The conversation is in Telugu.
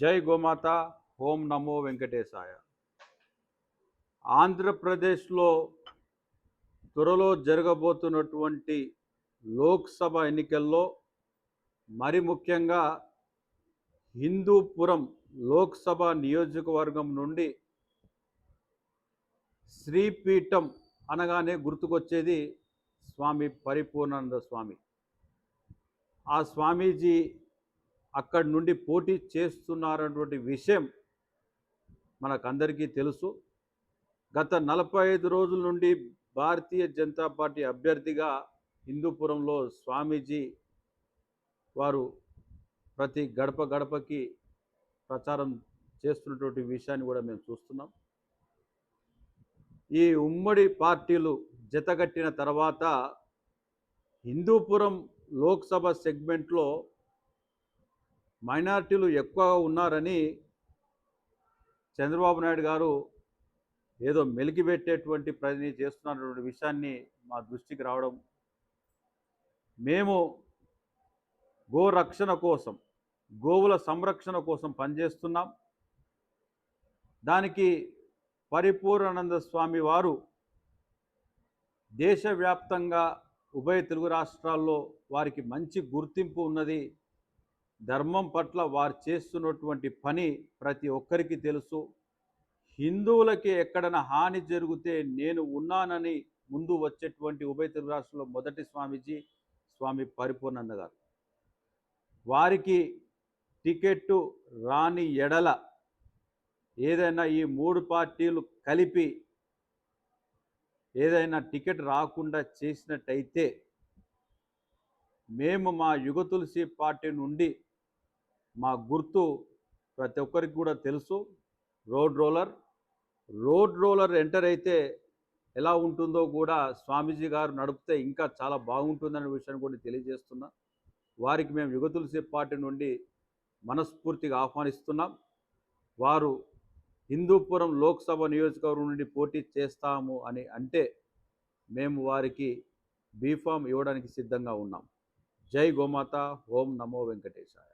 జై గోమాత ఓం నమో వెంకటేశాయ. ఆంధ్రప్రదేశ్లో త్వరలో జరగబోతున్నటువంటి లోక్సభ ఎన్నికల్లో మరి ముఖ్యంగా హిందూపురం లోక్సభ నియోజకవర్గం నుండి శ్రీపీఠం అనగానే గుర్తుకొచ్చేది స్వామి పరిపూర్ణానంద స్వామి. ఆ స్వామీజీ అక్కడి నుండి పోటీ చేస్తున్నారన్నటువంటి విషయం మనకందరికీ తెలుసు. గత నలభై ఐదు రోజుల నుండి భారతీయ జనతా పార్టీ అభ్యర్థిగా హిందూపురంలో స్వామీజీ వారు ప్రతి గడప గడపకి ప్రచారం చేస్తున్నటువంటి విషయాన్ని కూడా మేము చూస్తున్నాం. ఈ ఉమ్మడి పార్టీలు జతగట్టిన తర్వాత హిందూపురం లోక్సభ సెగ్మెంట్లో మైనార్టీలు ఎక్కువగా ఉన్నారని చంద్రబాబు నాయుడు గారు ఏదో మెలికిపెట్టేటువంటి ప్రతి చేస్తున్నటువంటి విషయాన్ని మా దృష్టికి రావడం మేము గోరక్షణ కోసం గోవుల సంరక్షణ కోసం పనిచేస్తున్నాం. దానికి పరిపూర్ణానంద స్వామి వారు దేశవ్యాప్తంగా ఉభయ తెలుగు రాష్ట్రాల్లో వారికి మంచి గుర్తింపు ఉన్నది. ధర్మం పట్ల వారు చేస్తున్నటువంటి పని ప్రతి ఒక్కరికి తెలుసు. హిందువులకి ఎక్కడైనా హాని జరిగితే నేను ఉన్నానని ముందు వచ్చేటువంటి ఉభయ తెలుగు రాష్ట్రంలో మొదటి స్వామీజీ స్వామి పరిపూర్ణంద గారు. వారికి టికెట్టు రాని ఎడల ఏదైనా ఈ మూడు పార్టీలు కలిపి ఏదైనా టికెట్ రాకుండా చేసినట్టయితే మేము మా యుగ తులసి పార్టీ నుండి మా గుర్తు ప్రతి ఒక్కరికి కూడా తెలుసు. Road roller road roller enter అయితే ఎలా ఉంటుందో కూడా స్వామీజీ గారు నడిపితే ఇంకా చాలా బాగుంటుందనే విషయాన్ని కూడా తెలియజేస్తున్నా. వారికి మేము యుగతులసి పార్టీ నుండి మనస్ఫూర్తిగా ఆహ్వానిస్తున్నాం. వారు హిందూపురం లోక్సభ నియోజకవర్గం నుండి పోటీ చేస్తాము అని అంటే మేము వారికి బీఫామ్ ఇవ్వడానికి సిద్ధంగా ఉన్నాం. జై గోమాత ఓం నమో వెంకటేశాయ.